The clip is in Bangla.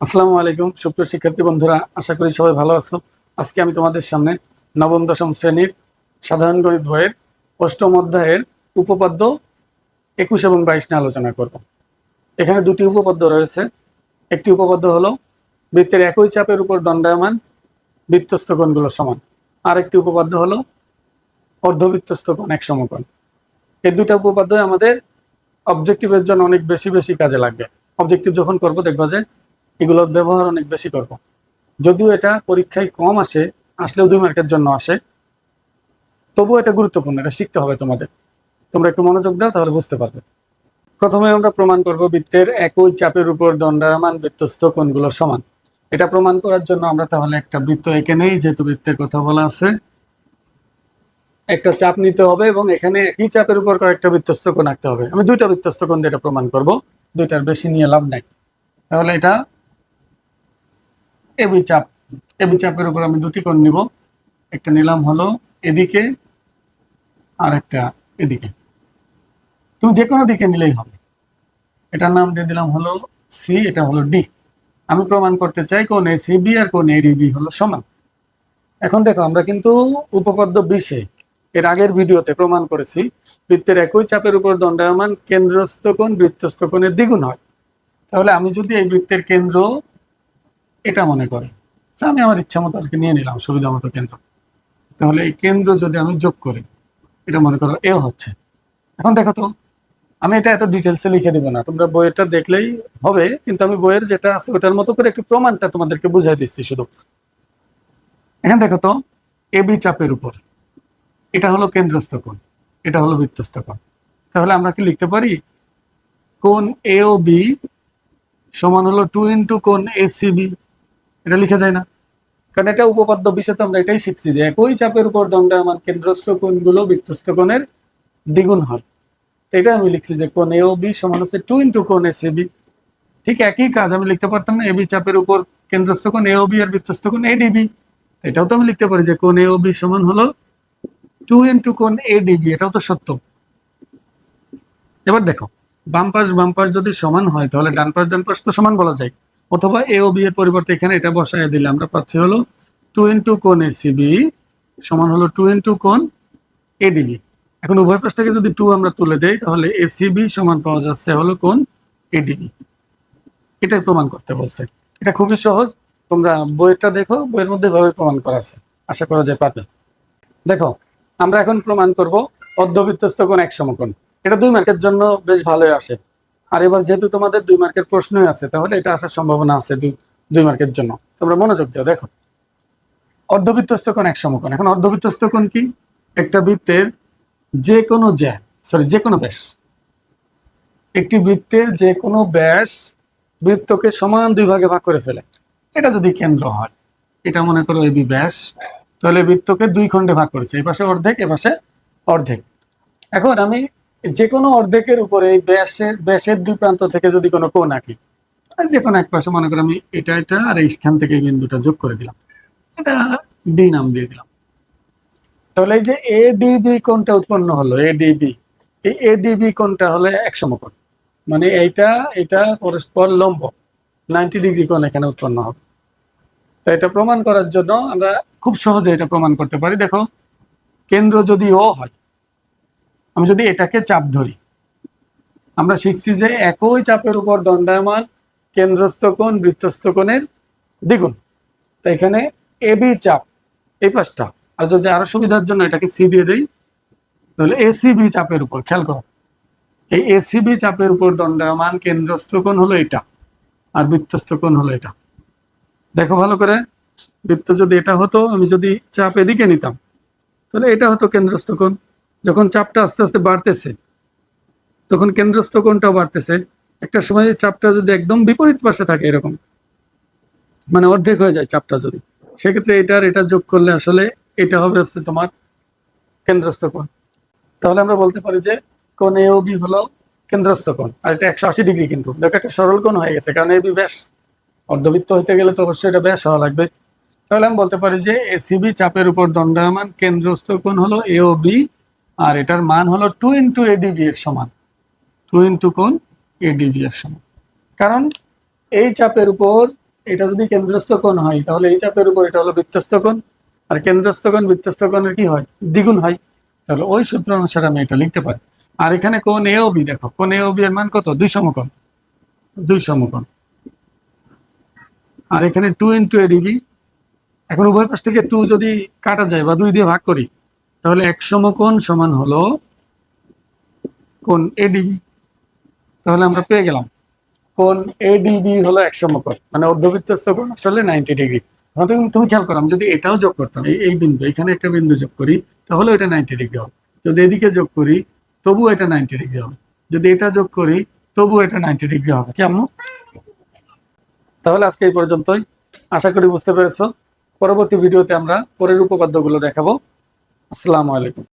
আসসালামু আলাইকুম। সুপ্রিয় শিক্ষার্থী বন্ধুরা, আশা করি সবাই ভালো আছো। আজকে আমি তোমাদের সামনে নবম, দশম শ্রেণির সাধারণ গণিত বইয়ের অষ্টম অধ্যায়ের উপপাদ্য একুশ এবং বাইশ নিয়ে আলোচনা করব। এখানে দুটি উপপাদ্য রয়েছে। একটি উপপাদ্য হলো বৃত্তের একই চাপের উপর দণ্ডায়মান বৃত্তস্থ কোণগুলো সমান। আর একটি উপপাদ্য হলো অর্ধবৃত্তস্থ কোণ, এক সমকোণ। এই দুটা উপপাদ্য আমাদের অবজেক্টিভের জন্য অনেক বেশি বেশি কাজে লাগবে। অবজেক্টিভ যখন করব দেখবা যে এগুলোর ব্যবহার অনেক বেশি করব। যদিও এটা পরীক্ষায় কম আসে, আসলেও দুই মার্কের জন্য আসে। তবুও এটা গুরুত্বপূর্ণ, এটা শিখতে হবে তোমাদের। তোমরা একটু মনোযোগ দাও, তাহলে বুঝতে পারবে। প্রথমে আমরা প্রমাণ করব বৃত্তের একই চাপের উপর দণ্ডায়মান বৃত্তস্থ কোণগুলো সমান। এটা প্রমাণ করার জন্য আমরা তাহলে একটা বৃত্ত এঁকে নেই, যেহেতু বৃত্তের কথা বলা আছে। একটা চাপ নিতে হবে এবং এখানে একই চাপের উপর কয়েকটা বৃত্তস্থ কোণ আঁকতে হবে। আমি দুইটা বৃত্তস্থ কোণ দিয়ে এটা প্রমাণ করব, দুইটার বেশি নিয়ে লাভ নাই। তাহলে এটা এবি চাপ এবি চাপের উপর আমি দুটি কোণ নিব। একটা নিলাম হলো এদিকে আর একটা এদিকে। তুমি যে কোনো দিকে নিলেই হবে। এটার নাম দিয়ে দিলাম হলো সি এটা হলো ডি আমি প্রমাণ করতে চাই কোন এ সি বি আর কোন এডিবি হলো সমান। এখন দেখো, আমরা কিন্তু উপপাদ্য বিশে এর আগের ভিডিওতে প্রমাণ করেছি, বৃত্তের একই চাপের উপর দণ্ডায়মান কেন্দ্রস্থ কোণ বৃত্তস্থ কোণের দ্বিগুণ হয়। তাহলে আমি যদি এই বৃত্তের কেন্দ্র এটা মনে করে। আচ্ছা, আমি আমার ইচ্ছা মতো আর কি নিয়ে নিলাম সুবিধা মতো কেন্দ্র। তাহলে এই কেন্দ্র যদি আমি যোগ করি এটা মনে করো এও হচ্ছে। এখন দেখো তো আমি এটা এত ডিটেলসে লিখে দিব না। তোমরা বইয়েরটা দেখলেই হবে কিন্তু আমি বইয়ের যেটা আছে ওটার মতো করে একটু প্রমাণটা তোমাদেরকে বুঝাই দিচ্ছি শুধু। এখন দেখো তো এবি চাপের উপর। এটা হলো কেন্দ্রস্থ কোণ এটা হলো বৃত্তস্থ কোণ। তাহলে আমরা কি লিখতে পারি? কোণ এ ও বি সমান হলো টু ইন্টু কোণ এ সি বি লিখা যায় না। কারণ এটা উপপাদ্য বিষয়ে আমরা এটাই শিখছি যে একই চাপের উপর দণ্ড আমার কেন্দ্রস্থ কোণগুলো বৃত্তস্থ কোণের দ্বিগুণ হয়। এটা আমি লিখছি যে কোণ এ বি সমান হচ্ছে টু ইন্টু কোণ এ বি ঠিক একই কাজ আমি লিখতে পারতাম না এবি চাপের উপর কেন্দ্রস্থ কোণ এ ও বি আর বৃত্তস্থ কোণ এডিবি এটাও তো আমি লিখতে পারি যে কোণ এ ও বি সমান হলো টু ইন্টু কোণ এডিবি এটাও তো সত্য। এবার দেখো, বাম পাশ বাম পাশ যদি সমান হয়, তাহলে ডান পাশ ডান পাশ তো সমান বলা যায়। অথবা এ ও বি এর পরিবর্তে এখানে এটা বসায় দিলে আমরা পাচ্ছি হলো টু ইন্টু কোণ এসিবি সমান হলো টু ইন্টু কোণ এডিবি এখন উভয় পাশ থেকে যদি টু আমরা তুলে দেই, তাহলে এসিবি সমান পাওয়া যাচ্ছে হলো কোণ এডিবি এটাই প্রমাণ করতে বলছে। এটা খুবই সহজ। তোমরা বইটা দেখো, বইয়ের মধ্যে ভাবে প্রমাণ করা আছে। আশা করা যায় পারবে। দেখো, আমরা এখন প্রমাণ করব অর্ধবৃত্তস্থ কোণ এক সমকোণ। এটা দুই মার্কের জন্য বেশ ভালোই আসে। আর এবার যেহেতু তোমাদের দুই মার্কের প্রশ্নই আছে, তাহলে এটা আসার সম্ভাবনা আছে দুই মার্কের জন্য। তোমরা মনোযোগ দিও, দেখো। অর্ধবৃত্তস্থ কোণ এক সমকোণ। এখন অর্ধবৃত্তস্থ কোণ কি? একটা বৃত্তের যে কোনো জ্যা সরি যে কোনো ব্যাস। একটি বৃত্তের যে কোনো ব্যাস বৃত্তকে সমান দুই ভাগে ভাগ করে ফেলে। এটা যদি কেন্দ্র হয়, এটা মনে করো এবি ব্যাস, তাহলে বৃত্তকে দুই খণ্ডে ভাগ করেছে। এই পাশে অর্ধেক, এ পাশে অর্ধেক। এখন আমি যে কোনো অর্ধেকের উপরে এই ব্যাসের ব্যাসের দুই প্রান্ত থেকে যদি কোনো কোণ আঁকি যে কোনো এক পাশে, মনে করি আমি এটা এটা আর এইখান থেকে বিন্দুটা যোগ করে দিলাম, এটা ডি নাম দিয়ে দিলাম। তাহলে এই যে এডিবি কোণটা উৎপন্ন হলো এডিবি এই এডিবি কোণটা হলো এক সমকোণ মানে এইটা, এটা পরস্পর লম্ব, নাইনটি ডিগ্রি কোণ এখানে উৎপন্ন হবে। তো এটা প্রমাণ করার জন্য আমরা খুব সহজে এটা প্রমাণ করতে পারি। দেখো, কেন্দ্র যদি ও হয় আমি যদি এটাকে চাপ ধরি, আমরা শিখছি যে একই চাপের উপর দণ্ডায়মান কেন্দ্রস্থ কোণ, বৃত্তস্থ কোণের দ্বিগুণ। তো এখানে এবি চাপ, এই পাশটা আর যদি আরও সুবিধার জন্য এটাকে সি দিয়ে দেই, তাহলে এসিবি চাপের উপর, খেয়াল করো। এই এসিবি চাপের উপর দণ্ডায়মান কেন্দ্রস্থ কোণ হলো এটা, আর বৃত্তস্থ কোণ হলো এটা। দেখো ভালো করে, বৃত্ত যদি এটা হতো, আমি যদি চাপ এদিকে নিতাম, তাহলে এটা হতো কেন্দ্রস্থ কোণ। যখন চাপটা আস্তে আস্তে বাড়তেছে, তখন কেন্দ্রস্থ কোণটাও বাড়তেছে। একটা সময় চাপটা যদি একদম বিপরীত পাশে থাকে এরকম মানে অর্ধেক হয়ে যায় চাপটা যদি, সেক্ষেত্রে এটার এটা যোগ করলে আসলে এটা হবে হচ্ছে তোমার কেন্দ্রস্থ কোণ। তাহলে আমরা বলতে পারি যে কোণ এ বি হলো কেন্দ্রস্থ কোণ, আর এটা একশো আশি ডিগ্রি কিন্তু। দেখো একটা সরল কোণ হয়ে গেছে, কারণ এ বি ব্যাস, অর্ধবৃত্ত হইতে গেলে তো অবশ্যই এটা ব্যাস হওয়া লাগবে। তাহলে আমি বলতে পারি যে এসিবি চাপের উপর দণ্ডায়মান কেন্দ্রস্থ কোণ হলো এ বি আর এটার মান হলো টু ইন্টু এডিবি এর সমান। টু ইন্টু কোণ এডিবি এর সমান। কারণ এই চাপের উপর এটা যদি কেন্দ্রস্থ কোণ হয়, তাহলে এই চাপের উপর এটা হলো বৃত্তস্থ কোণ। আর কেন্দ্রস্থ কোণ বৃত্তস্থ কোণের কি হয়? দ্বিগুণ হয়। তাহলে ওই সূত্র অনুসারে আমি এটা লিখতে পারি। আর এখানে কোন এ বি দেখো। কোন এ বি এর মান কত? দুই সমকোণ। দুই সমকোণ। আর এখানে টু ইন্টু এডিবি এখন উভয় পাশ থেকে টু যদি কাটা যায় বা দুই দিয়ে ভাগ করি তাহলে এক সমকোণ সমান হলো কোণ এডিবি তাহলে আমরা পেয়ে গেলাম। কোণ এডিবি হলো এক সমকোণ মানে অর্ধবৃত্তস্থ কোণ আসলে নাইনটি ডিগ্রি তুমি- খেয়াল করো, আমি যদি এটাও যোগ করতাম, এই বিন্দু, এখানে একটা বিন্দু যোগ করি, তাহলে এটা নাইনটি ডিগ্রি হবে। যদি এদিকে যোগ করি তবু এটা নাইনটি ডিগ্রি হবে। যদি এটা যোগ করি তবু এটা নাইনটি ডিগ্রি হবে। কেমন? তাহলে আজকে এই পর্যন্তই। আশা করি বুঝতে পেরেছ। পরবর্তী ভিডিওতে আমরা পরের উপপাদ্যগুলো দেখাবো। আসসালামু আলাইকুম।